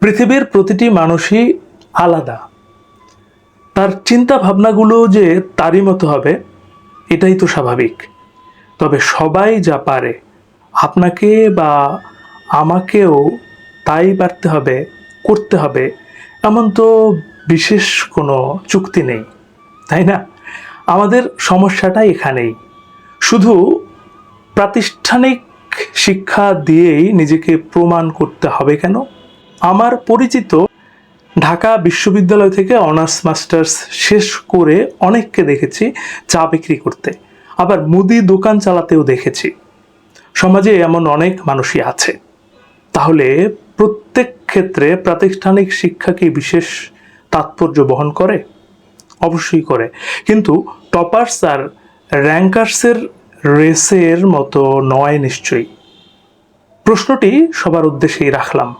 পৃথিবীর প্রতিটি মানুষই আলাদা। তার চিন্তা ভাবনাগুলো যে তারই মতো হবে, এটাই তো স্বাভাবিক। তবে সবাই যা পারে, আপনাকে বা আমাকেও তাই পারতে হবে, করতে হবে, এমন তো বিশেষ কোনো চুক্তি নেই, তাই না? আমাদের সমস্যাটা এখানেই। শুধু প্রাতিষ্ঠানিক শিক্ষা দিয়েই নিজেকে প্রমাণ করতে হবে কেন? আমার পরিচিত ঢাকা বিশ্ববিদ্যালয় থেকে অনার্স মাস্টার্স শেষ করে অনেককে দেখেছি চা বিক্রি করতে। আবার মুদি দোকান চালাতেও দেখেছি। সমাজে এমন অনেক মানুষই আছে। তাহলে প্রত্যেক ক্ষেত্রে প্রাতিষ্ঠানিক শিক্ষা কি বিশেষ তাৎপর্য বহন করে? অবশ্যই করে। কিন্তু টপার্স আর র্যাঙ্কার্সের রেসের মতো নয় নিশ্চয়ই। প্রশ্নটি সবার উদ্দেশ্যেই রাখলাম।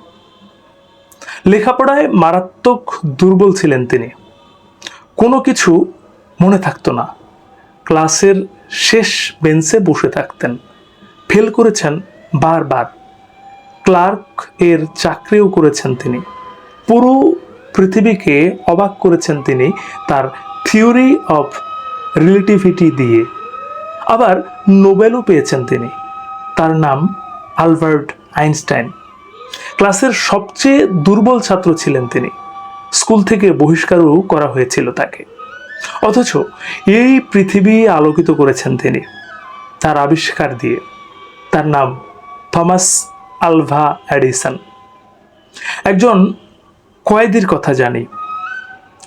লেখাপড়ায় মারাত্মক দুর্বল ছিলেন তিনি। কোনো কিছু মনে থাকতো না। ক্লাসের শেষ বেঞ্চে বসে থাকতেন। ফেল করেছেন বারবার। ক্লার্ক এর চাকরিও করেছেন তিনি। পুরো পৃথিবীকে অবাক করেছেন তিনি তার থিওরি অফ রিলেটিভিটি দিয়ে। আবার নোবেলও পেয়েছেন তিনি। তার নাম আলবার্ট আইনস্টাইন। ক্লাসের সবচেয়ে দুর্বল ছাত্র ছিলেন তিনি। স্কুল থেকে বহিষ্কারও করা হয়েছিল তাকে। অথচ এই পৃথিবী আলোকিত করেছেন তিনি। তার আবিষ্কার দিয়ে। তার নাম থমাস আলভা অ্যাডিসন। একজন কয়েদির কথা জানি।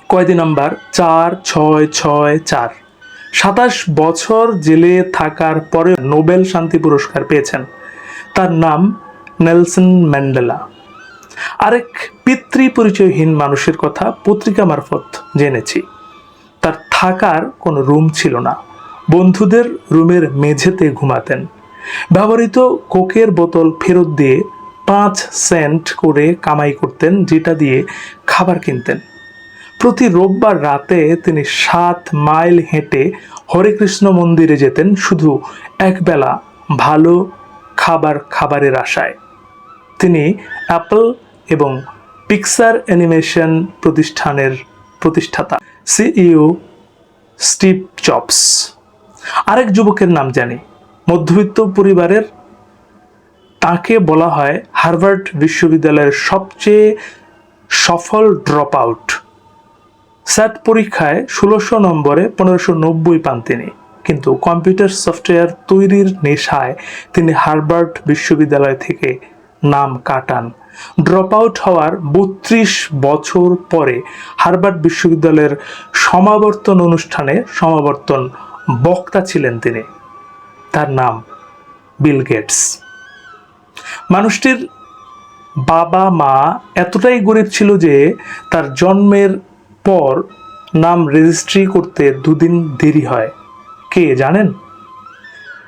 কয়েদি নাম্বার চার ছয় ছয় চার। সাতাশ বছর জেলে থাকার পরে নোবেল শান্তি পুরস্কার পেয়েছেন। তার নাম নেলসন ম্যান্ডেলা। আরেক পিতৃ পরিচয়হীন মানুষের কথা পত্রিকা মারফত জেনেছি। তার থাকার কোনো রুম ছিল না। বন্ধুদের রুমের মেঝেতে ঘুমাতেন। ব্যবহৃত কোকের বোতল ফেরত দিয়ে পাঁচ সেন্ট করে কামাই করতেন, যেটা দিয়ে খাবার কিনতেন। প্রতি রোববার রাতে তিনি সাত মাইল হেঁটে হরেকৃষ্ণ মন্দিরে যেতেন শুধু একবেলা ভালো খাবার খাবারের আশায়। তিনি অ্যাপল এবং পিক্সার অ্যানিমেশন প্রতিষ্ঠানের প্রতিষ্ঠাতা। CEO Steve Jobs. আরেক যুবকের নাম জানি। মধ্যবিত্ত পরিবারের, তাকে বলা হয় হার্ভার্ড বিশ্ববিদ্যালয়ের সবচেয়ে সফল ড্রপ আউট স্যাট পরীক্ষায় ষোলোশো নম্বরে পনেরোশো নব্বই পান তিনি। কিন্তু কম্পিউটার সফটওয়্যার তৈরির নেশায় তিনি হার্ভার্ড বিশ্ববিদ্যালয় থেকে নাম কাটান। ড্রপ আউট হওয়ার বত্রিশ বছর পরে হার্ভার্ড বিশ্ববিদ্যালয়ের সমাবর্তন অনুষ্ঠানে সমাবর্তন বক্তা ছিলেন তিনি। তার নাম বিল গেটস। মানুষটির বাবা মা এতটাই গরিব ছিল যে তার জন্মের পর নাম রেজিস্ট্রি করতে দুদিন দেরি হয়। কে জানেন?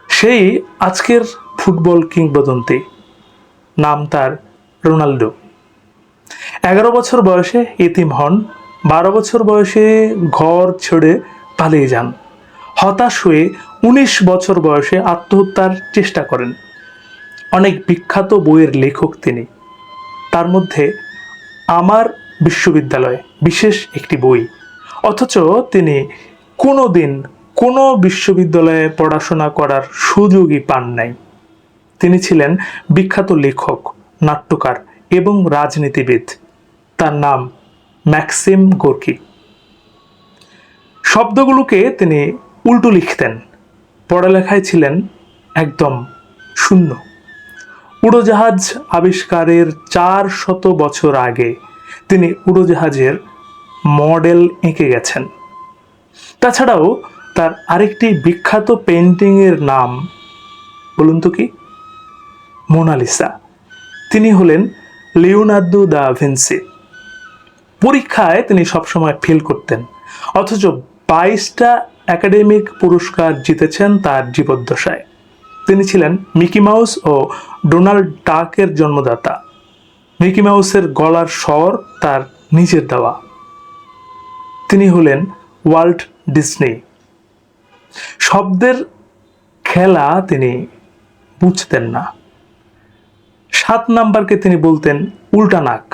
সেই আজকের ফুটবল কিংবদন্তি নাম তার রোনাল্ডো এগারো বছর বয়সে এতিম হন, বারো বছর বয়সে ঘর ছেড়ে পালিয়ে যান। হতাশ হয়ে উনিশ বছর বয়সে আত্মহত্যার চেষ্টা করেন। অনেক বিখ্যাত বইয়ের লেখক তিনি। তার মধ্যে আমার বিশ্ববিদ্যালয় বিশেষ একটি বই। অথচ তিনি কোনো দিন কোনো বিশ্ববিদ্যালয়ে পড়াশোনা করার সুযোগই পান নাই। তিনি ছিলেন বিখ্যাত লেখক, নাট্যকার এবং রাজনীতিবিদ। তার নাম ম্যাক্সিম গোর্কি। শব্দগুলোকে তিনি উল্টো লিখতেন। পড়ালেখায় ছিলেন একদম শূন্য। উড়োজাহাজ আবিষ্কারের চার শত বছর আগে তিনি উড়োজাহাজের মডেল এঁকে গেছেন। তাছাড়াও তার আরেকটি বিখ্যাত পেন্টিংয়ের নাম, বলুন তো কি? মোনালিসা তিনি হলেন লিওনার্দো দা ভিনসি পরীক্ষায় তিনি সবসময় ফেল করতেন, অথচ বাইশটা একাডেমিক পুরস্কার জিতেছেন তার জীবদ্দশায়। তিনি ছিলেন মিকি মাউস ও ডোনাল্ড ডাকের জন্মদাতা। মিকি মাউসের গলার স্বর তার নিজের দেওয়া। তিনি হলেন ওয়াল্ট ডিসনি শব্দের খেলা তিনি বুঝতেন না। সাত নাম্বারকে তিনি বলতেন উল্টা নাক।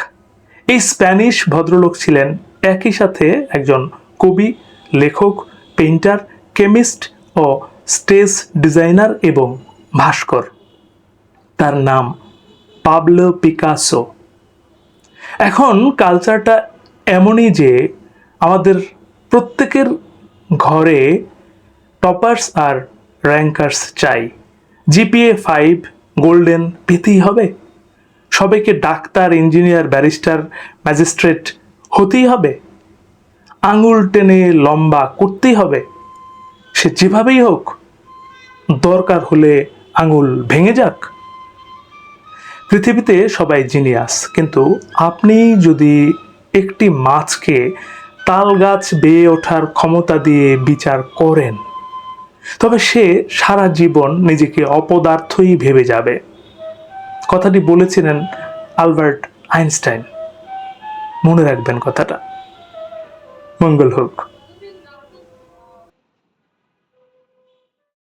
এই স্প্যানিশ ভদ্রলোক ছিলেন একই সাথে একজন কবি, লেখক, পেইন্টার, কেমিস্ট ও স্টেজ ডিজাইনার এবং ভাস্কর। তার নাম পাবলো পিকাসো। এখন কালচারটা এমনই যে আমাদের প্রত্যেকের ঘরে টপার্স আর র্যাঙ্কার্স চাই। জিপিএ ফাইভ গোল্ডেন পেতেই হবে। সবাইকে ডাক্তার, ইঞ্জিনিয়ার, ব্যারিস্টার, ম্যাজিস্ট্রেট হতেই হবে। আঙুল টেনে লম্বা করতেই হবে। সে যেভাবেই হোক, দরকার হলে আঙুল ভেঙে যাক। পৃথিবীতে সবাই জিনিয়াস, কিন্তু আপনি যদি একটি মাছকে তাল গাছ বেয়ে ওঠার ক্ষমতা দিয়ে বিচার করেন তবে সে সারা জীবন নিজেকে অপদার্থই ভেবে যাবে। কথাটি বলেছিলেন আলবার্ট আইনস্টাইন। মনে রাখবেন কথাটা। মঙ্গল হোক।